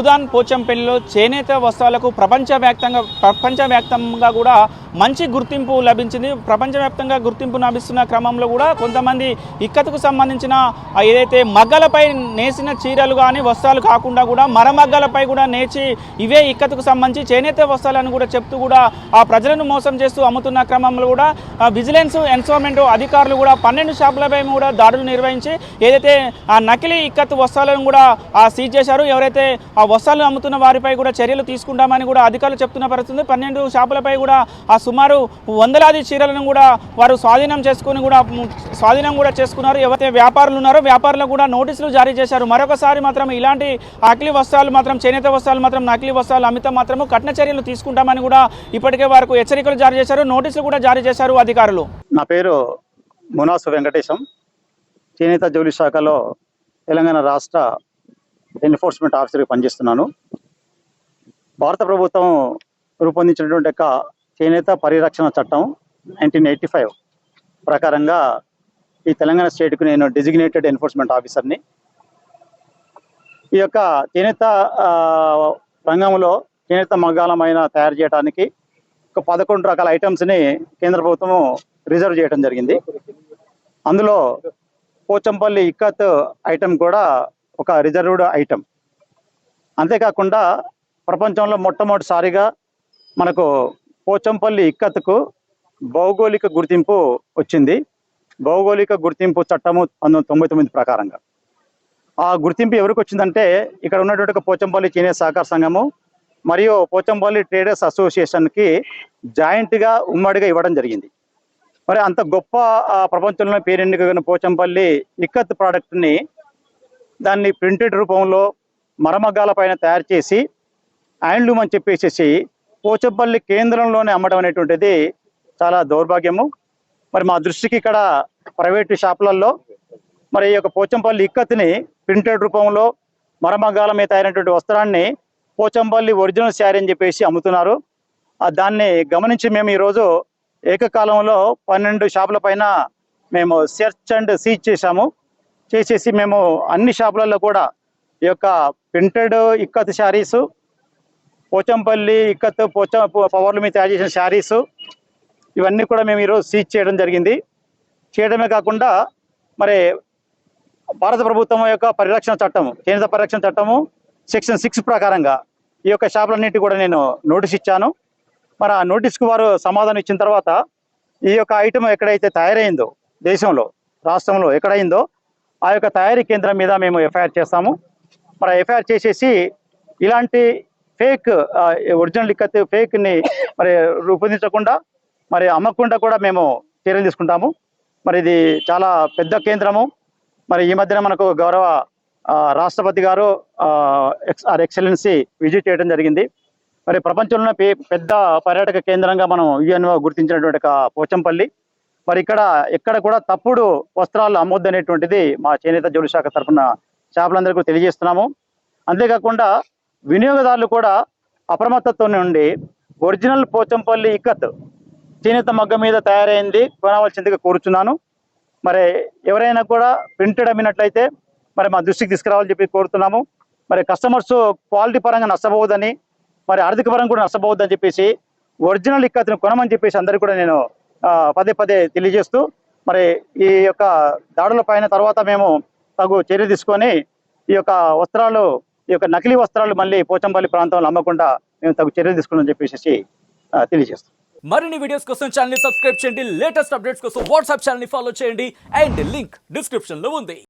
సూదాన్ పోచంపల్లిలో చేనేత వస్త్రాలకు ప్రపంచవ్యాప్తంగా ప్రపంచవ్యాప్తంగా కూడా మంచి గుర్తింపు లభించింది. ప్రపంచవ్యాప్తంగా గుర్తింపు లభిస్తున్న క్రమంలో కూడా కొంతమంది ఇక్కతకు సంబంధించిన ఏదైతే మగ్గలపై నేసిన చీరలు కానీ వస్త్రాలు కాకుండా కూడా మరమగ్గలపై కూడా నేచి ఇవే ఇక్కతకు సంబంధించి చేనేత వస్త్రాలను కూడా చెప్తూ కూడా ఆ ప్రజలను మోసం చేస్తూ అమ్ముతున్న క్రమంలో కూడా విజిలెన్స్ ఎన్ఫోర్మెంట్ అధికారులు కూడా పన్నెండు షాపులపై కూడా దాడులు నిర్వహించి ఏదైతే ఆ నకిలీ ఇక్కత్ వస్త్రాలను కూడా ఆ సీజ్ చేశారు. ఎవరైతే ఆ వస్త్రాలు అమ్ముతున్న వారిపై కూడా చర్యలు తీసుకుంటామని కూడా అధికారులు చెప్తున్న పరిస్థితి పన్నెండు షాపులపై కూడా ఆ సుమారు వందలాది చీరలను కూడా వారు స్వాధీనం చేసుకుని కూడా స్వాధీనం కూడా చేసుకున్నారు. ఎవరైతే వ్యాపారులు ఉన్నారో వ్యాపారులకు కూడా నోటీసులు జారీ చేశారు. మరొకసారి మాత్రం ఇలాంటి నకిలీ వస్త్రాలు మాత్రం చేనేత వస్త్రాలు మాత్రం నకిలీ వస్త్రాలు అమితం మాత్రము కఠిన చర్యలు తీసుకుంటామని కూడా ఇప్పటికే వారికి హెచ్చరికలు జారీ చేశారు. నోటీసులు కూడా జారీ చేశారు అధికారులు. నా పేరు మునాసు వెంకటేశం. చేనేత జౌలి శాఖలో తెలంగాణ రాష్ట్ర ఎన్ఫోర్స్మెంట్ ఆఫీసర్గా పనిచేస్తున్నాను. భారత ప్రభుత్వం రూపొందించినటువంటి యొక్క చేనేత పరిరక్షణ చట్టం నైన్టీన్ ఎయిటీ ఫైవ్ ప్రకారంగా ఈ తెలంగాణ స్టేట్కు నేను డెసిగ్నేటెడ్ ఎన్ఫోర్స్మెంట్ ఆఫీసర్ని ఈ యొక్క చేనేత రంగంలో చేనేత మగ్గాలమైన తయారు చేయడానికి ఒక పదకొండు రకాల ఐటమ్స్ని కేంద్ర ప్రభుత్వం రిజర్వ్ చేయడం జరిగింది. అందులో పోచంపల్లి ఇక్కత్ ఐటమ్ కూడా ఒక రిజర్వ్డ్ ఐటమ్ అంతేకాకుండా ప్రపంచంలో మొట్టమొదటిసారిగా మనకు పోచంపల్లి ఇక్కత్కు భౌగోళిక గుర్తింపు వచ్చింది. భౌగోళిక గుర్తింపు చట్టము పంతొమ్మిది తొంభై తొమ్మిది ప్రకారంగా. ఆ గుర్తింపు ఎవరికి వచ్చిందంటే ఇక్కడ ఉన్నటువంటి ఒక పోచంపల్లి చేనేత సహకార సంఘము మరియు పోచంపల్లి ట్రేడర్స్ అసోసియేషన్కి జాయింట్గా ఉమ్మడిగా ఇవ్వడం జరిగింది. మరి అంత గొప్ప ప్రపంచంలో పేరెన్నికగిన పోచంపల్లి ఇక్కత్ ప్రోడక్ట్ని దాన్ని ప్రింటెడ్ రూపంలో మరమగ్గాల పైన తయారు చేసి హ్యాండ్లూమ్ అని చెప్పేసి పోచంపల్లి కేంద్రంలోనే అమ్మడం అనేటువంటిది చాలా దౌర్భాగ్యము. మరి మా దృష్టికి ఇక్కడ ప్రైవేటు షాపులలో మరి ఈ యొక్క పోచంపల్లి ఇక్కత్ని ప్రింటెడ్ రూపంలో మరమగ్గాల మీద తయారైనటువంటి వస్త్రాన్ని పోచంపల్లి ఒరిజినల్ శారీ అని చెప్పేసి అమ్ముతున్నారు. ఆ దాన్ని గమనించి మేము ఈరోజు ఏకకాలంలో పన్నెండు షాపుల పైన మేము సెర్చ్ అండ్ సీజ్ చేశాము. చేసేసి మేము అన్ని షాపులలో కూడా ఈ యొక్క ప్రింటెడ్ ఇక్కత్ శారీస్ పోచంపల్లి ఇక్కత్ పోచ పవర్లు మీద తయారు చేసిన శారీస్ ఇవన్నీ కూడా మేము ఈరోజు సీజ్ చేయడం జరిగింది. చేయడమే కాకుండా మరి భారత ప్రభుత్వం యొక్క పరిరక్షణ చట్టము కేంద్ర పరిరక్షణ చట్టము సెక్షన్ సిక్స్ ప్రకారంగా ఈ యొక్క షాపులన్నిటి కూడా నేను నోటీస్ ఇచ్చాను. మరి ఆ నోటీస్కి వారు సమాధానం ఇచ్చిన తర్వాత ఈ యొక్క ఐటమ్ ఎక్కడైతే తయారైందో దేశంలో రాష్ట్రంలో ఎక్కడైందో ఆ యొక్క తయారీ కేంద్రం మీద మేము ఎఫ్ఐఆర్ చేస్తాము. మరి ఎఫ్ఐఆర్ చేసేసి ఇలాంటి ఫేక్ ఒరిజినల్ ఇక్కత్ ఫేక్ని మరి రూపొందించకుండా మరి అమ్మకుండా కూడా మేము చర్యలు తీసుకుంటాము. మరి ఇది చాలా పెద్ద కేంద్రము. మరి ఈ మధ్యన మనకు గౌరవ రాష్ట్రపతి గారు ఎక్స్ ఆర్ ఎక్సలెన్సీ విజిట్ చేయడం జరిగింది. మరి ప్రపంచంలో పెద్ద పర్యాటక కేంద్రంగా మనం యుఎన్ఓ గుర్తించినటువంటి ఒక పోచంపల్లి. మరి ఇక్కడ ఎక్కడ కూడా తప్పుడు వస్త్రాలు అమ్మొద్దనేటువంటిది మా చేనేత జౌళి శాఖ తరఫున చేపలందరికీ తెలియజేస్తున్నాము. అంతేకాకుండా వినియోగదారులు కూడా అప్రమత్తతో నుండి ఒరిజినల్ పోచంపల్లి ఇక్కత్ చేనేత మగ్గ మీద తయారైంది కొనవలసిందిగా కోరుచున్నాను. మరి ఎవరైనా కూడా ప్రింటెడ్ అమ్మినట్లయితే మరి మా దృష్టికి తీసుకురావాలని చెప్పి కోరుతున్నాము. మరి కస్టమర్స్ క్వాలిటీ పరంగా నష్టపోవద్దని మరి ఆర్థిక పరంగా కూడా నష్టపోవద్దని చెప్పేసి ఒరిజినల్ ఇక్కత్ని కొనమని చెప్పేసి అందరికీ కూడా నేను పదే పదే తెలియజేస్తూ మరి ఈ యొక్క దాడుల పైన తర్వాత మేము తగు చర్య తీసుకొని ఈ యొక్క వస్త్రాలు ఈ యొక్క నకిలీ వస్త్రాలు మళ్ళీ పోచంపల్లి ప్రాంతంలో అమ్మకుండా మేము తగు చర్యలు తీసుకున్నామని చెప్పేసి తెలియజేస్తాం మరిన్ని వీడియోస్ కోసం ఛానల్ సబ్స్క్రైబ్ చేయండి. లేటెస్ట్ అప్డేట్స్ కోసం వాట్సాప్ ఛానల్ ఫాలో చేయండి. అండ్ లింక్ డిస్క్రిప్షన్లో ఉంది.